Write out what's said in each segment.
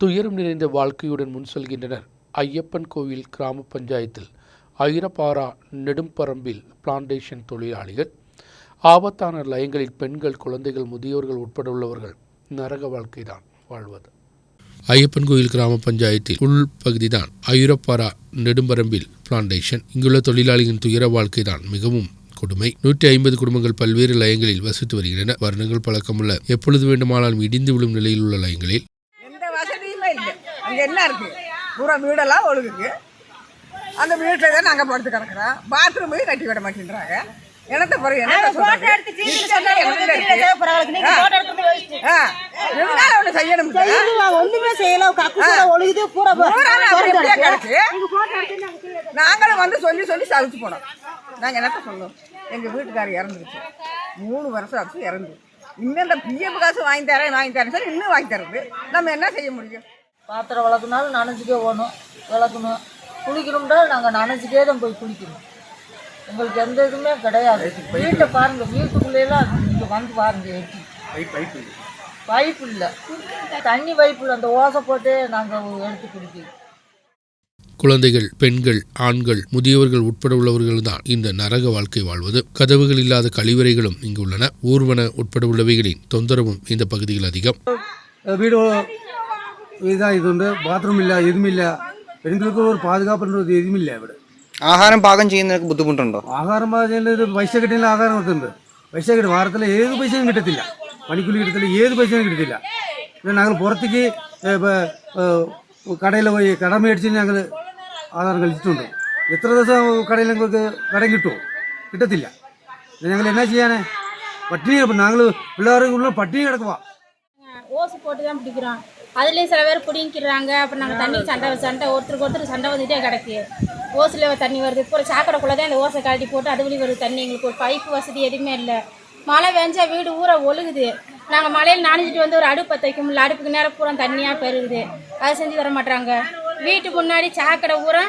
துயரம் நிறைந்த வாழ்க்கையுடன் முன் செல்கின்றனர். ஐயப்பன் கோவில் கிராம பஞ்சாயத்தில் ஐரப்பாரா நெடும்பரம்பில் பிளான்டேஷன் தொழிலாளிகள் ஆபத்தான லயங்களில் பெண்கள் குழந்தைகள் முதியோர்கள் உட்பட உள்ளவர்கள் நரக வாழ்க்கைதான் வாழ்வது. ஐயப்பன் கோயில் கிராம பஞ்சாயத்தில் உள்பகுதிதான் ஐரப்பாரா ஐரோப்பாரா நெடும்பரம்பில் பிளான்டேஷன் இங்குள்ள தொழிலாளிகளின் துயர வாழ்க்கைதான் மிகவும் கொடுமை. நூற்றி ஐம்பது குடும்பங்கள் பல்வேறு லயங்களில் வசித்து வருகின்றன. வருடங்கள் பழக்கமுள்ள எப்பொழுது வேண்டுமானாலும் இடிந்து விழும் நிலையில் உள்ள லயங்களில் அங்கே என்ன இருக்கு? பூரா வீடெல்லாம் ஒழுகுது. அந்த வீட்டில் தான் நாங்கள் படுத்து கிடக்குறோம். பாத்ரூமையும் கட்டி விட மாட்டேன்றாங்க. என்னத்த பிறகு ஒண்ணு செய்யணும்? ஒண்ணுமே செய்யல. ஒழுகுது பூரா கிடக்கு. நாங்களும் வந்து சொல்லி சொல்லி சலிச்சு போனோம். நாங்கள் என்னத்த சொல்லணும்? எங்கள் வீட்டுக்காரர் இறந்துருச்சு. மூணு வருஷம் ஆச்சு இறந்து. இன்னும் இந்த பிஎஃப் காசு வாங்கி தரேன் வாங்கி தரேன் சொல்லி இன்னும் வாங்கி தருது நம்ம என்ன செய்ய முடியும்? பாத்திரம் விளக்குனாலும் நனைஞ்சிக்கே போகணும் விளக்கணும். குளிக்கணும்னாலும் நாங்கள் நனைஞ்சிக்கே தான் போய் குளிக்கணும் எங்களுக்கு எந்த இதுவுமே கிடையாது. வீட்டை பாருங்க வீட்டுக்குள்ளேலாம் இங்கே வந்து பாருங்க எட்டி. பைப் இல்லை. தண்ணி பைப் இல்லை அந்த ஓசை போட்டு நாங்கள் எடுத்து குடிக்கிறோம். குழந்தைகள் பெண்கள் ஆண்கள் முதியவர்கள் உட்பட உள்ளவர்கள் தான் இந்த நரக வாழ்க்கை வாழ்வது. கதவுகள் இல்லாத கழிவறைகளும் இங்கு உள்ளன. ஊர்வன உட்பட உள்ளவைகளின் தொந்தரவும் இந்த பகுதியில் அதிகம். வீடு ഇതായതുകൊണ്ട് ബാത്റൂമില്ല ഇതുമില്ല. പെൺകുട്ടികൾക്ക് ഒരു പാതുകാപ്പുള്ളത് ഇതുമില്ല ഇവിടെ. ആഹാരം പാകം ചെയ്യുന്നതിനൊക്കെ ബുദ്ധിമുട്ടുണ്ടോ? ആഹാരം പാകം ചെയ്യുന്നത് പൈസ കിട്ടിയില്ല ആഹാരം കിട്ടുന്നുണ്ട് പൈസ കിട്ടും. വാരത്തിലെ ഏത് പൈസയും കിട്ടത്തില്ല. പണിക്കൂലി കിട്ടത്തില്ല ഏത് പൈസയും കിട്ടത്തില്ല. ഞങ്ങൾ പുറത്തേക്ക് കടയിൽ പോയി കട മേടിച്ച് ഞങ്ങൾ ആധാരം കളിച്ചിട്ടുണ്ട് എത്ര ദിവസം കടയിൽ ഞങ്ങൾക്ക് കടം കിട്ടുമോ കിട്ടത്തില്ല. ഞങ്ങൾ എന്നാ ചെയ്യാനേ? പട്ടിണി ഞങ്ങൾ പിള്ളേർ പട്ടിണി കിടക്കുവാ. ഓസ് പോട്ട് പിടിക്കണം அதுலேயும் சில பேர் பிடிங்கிறாங்க அப்புறம் நாங்கள் தண்ணி சண்டை சண்டை ஒருத்தருக்கு ஒருத்தர் சண்டை வந்துகிட்டே கிடக்கு. ஓசில் தண்ணி வருது. இப்போ சாக்கடைக்குள்ளே தான் இந்த ஓசை கழட்டி போட்டு அது வழி வருது தண்ணி எங்களுக்கு. ஒரு பைப்பு வசதி எதுவுமே இல்லை. மழை பெஞ்சா வீடு ஊற ஒழுகுது. நாங்கள் மழையில் நனைஞ்சிட்டு வந்து ஒரு அடுப்பு பற்ற வைக்க முடியல அடுப்புக்கு நேரம் பூரா தண்ணியாக பெருகுது. அதை செஞ்சு தர மாட்டாங்க வீட்டுக்கு முன்னாடி சாக்கடை ஊரா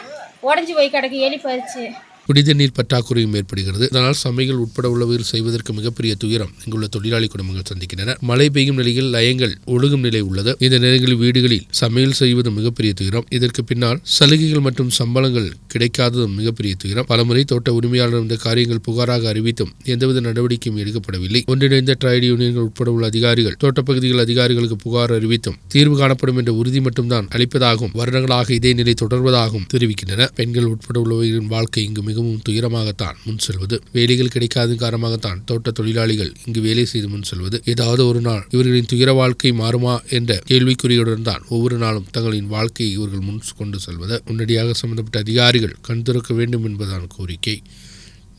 உடஞ்சி போய் கிடக்கு. எலி பறிச்சு. குடிதண்ணீர் பற்றாக்குறையும் ஏற்படுகிறது. இதனால் சமையல் உட்பட உள்ளவர்கள் செய்வதற்கு மிகப்பெரிய துயரம் இங்குள்ள தொழிலாளி குடும்பங்கள் சந்திக்கின்றன. மழை பெய்யும் நிலையில் லயங்கள் ஒழுகும் நிலை உள்ளது. இந்த நிலைகளில் வீடுகளில் சமையல் செய்வது மிகப்பெரிய துயரம். இதற்கு பின்னால் சலுகைகள் மற்றும் சம்பளங்கள் கிடைக்காததும் மிகப்பெரிய துயரம். பலமுறை தோட்ட உரிமையாளர் இந்த காரியங்கள் புகாராக அறிவித்தும் எந்தவித நடவடிக்கையும் எடுக்கப்படவில்லை. ஒன்றிணைந்த ட்ரேட் யூனியன்கள் உட்பட உள்ள அதிகாரிகள் தோட்டப்பகுதிகள் அதிகாரிகளுக்கு புகார் அறிவித்தும் தீர்வு காணப்படும் என்ற உறுதி மட்டும்தான் அளிப்பதாகவும் வருடங்களாக இதே நிலை தொடர்வதாகவும் தெரிவிக்கின்றன. பெண்கள் உட்பட உள்ளவர்களின் வாழ்க்கை இங்கு மிகவும் துயரமாகத்தான் முன் செல்வது. வேலைகள் கிடைக்காத காரணமாகத்தான் தோட்ட தொழிலாளிகள் இங்கு வேலை செய்து முன் செல்வது. ஏதாவது ஒரு நாள் இவர்களின் துயர வாழ்க்கை மாறுமா என்ற கேள்விக்குறியுடன் தான் ஒவ்வொரு நாளும் தங்களின் வாழ்க்கையை இவர்கள் முன் கொண்டு செல்வது. உடனடியாக சம்பந்தப்பட்ட அதிகாரிகள் கண் திறக்க வேண்டும் என்பதான் கோரிக்கை.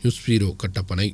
News bureau Kattappana.